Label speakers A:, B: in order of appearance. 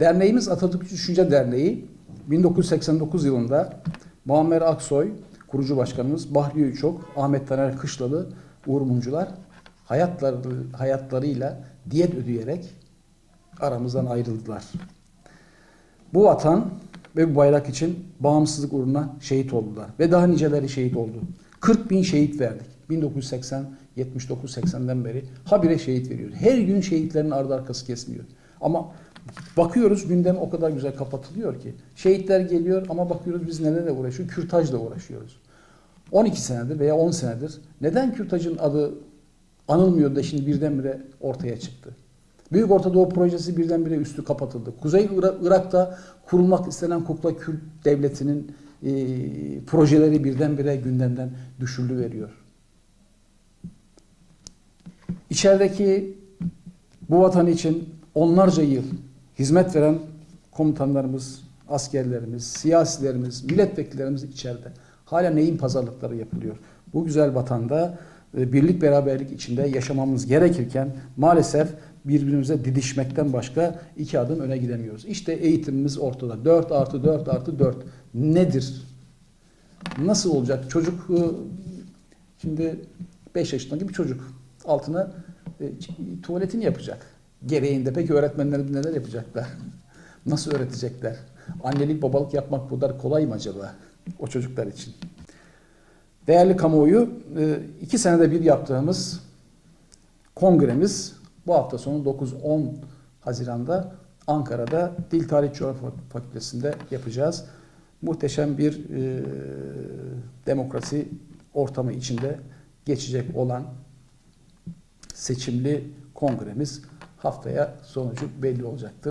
A: Derneğimiz Atatürkçü Düşünce Derneği 1989 yılında Muammer Aksoy, kurucu başkanımız, Bahri Üçok, Ahmet Taner Kışlalı, Uğur Mumcular hayatları, hayatlarıyla diyet ödeyerek aramızdan ayrıldılar. Bu vatan ve bu bayrak için bağımsızlık uğruna şehit oldular. Ve daha niceleri şehit oldu. 40 bin şehit verdik. 1980, 79-80'den beri habire şehit veriyoruz. Her gün şehitlerin ardı arkası kesmiyor. Ama bakıyoruz gündem o kadar güzel kapatılıyor ki. Şehitler geliyor ama bakıyoruz biz nelerle uğraşıyoruz? Kürtajla uğraşıyoruz. 12 senedir veya 10 senedir neden kürtajın adı anılmıyor da şimdi birdenbire ortaya çıktı? Büyük Orta Doğu Projesi birdenbire üstü kapatıldı. Kuzey Ira- Irak'ta kurulmak istenen Kukla Kürt Devleti'nin e, projeleri birdenbire gündemden düşürülü veriyor. İçerideki bu vatan için onlarca yıl hizmet veren komutanlarımız, askerlerimiz, siyasilerimiz, milletvekillerimiz içeride. Hala neyin pazarlıkları yapılıyor? Bu güzel vatanda e, birlik beraberlik içinde yaşamamız gerekirken maalesef birbirimize didişmekten başka iki adım öne gidemiyoruz. İşte eğitimimiz ortada. 4 artı 4 artı 4 nedir? Nasıl olacak? Çocuk e, şimdi 5 yaşındaki bir çocuk altına e, tuvaletini yapacak. Gereğinde peki öğretmenlerimiz neler yapacaklar? Nasıl öğretecekler? Annelik babalık yapmak bu kadar kolay mı acaba o çocuklar için? Değerli kamuoyu, e, iki senede bir yaptığımız kongremiz bu hafta sonu 9-10 Haziran'da Ankara'da Dil Tarih Coğrafya Fakültesi'nde yapacağız. Muhteşem bir e, demokrasi ortamı içinde geçecek olan seçimli kongremiz haftaya sonucu belli olacaktır.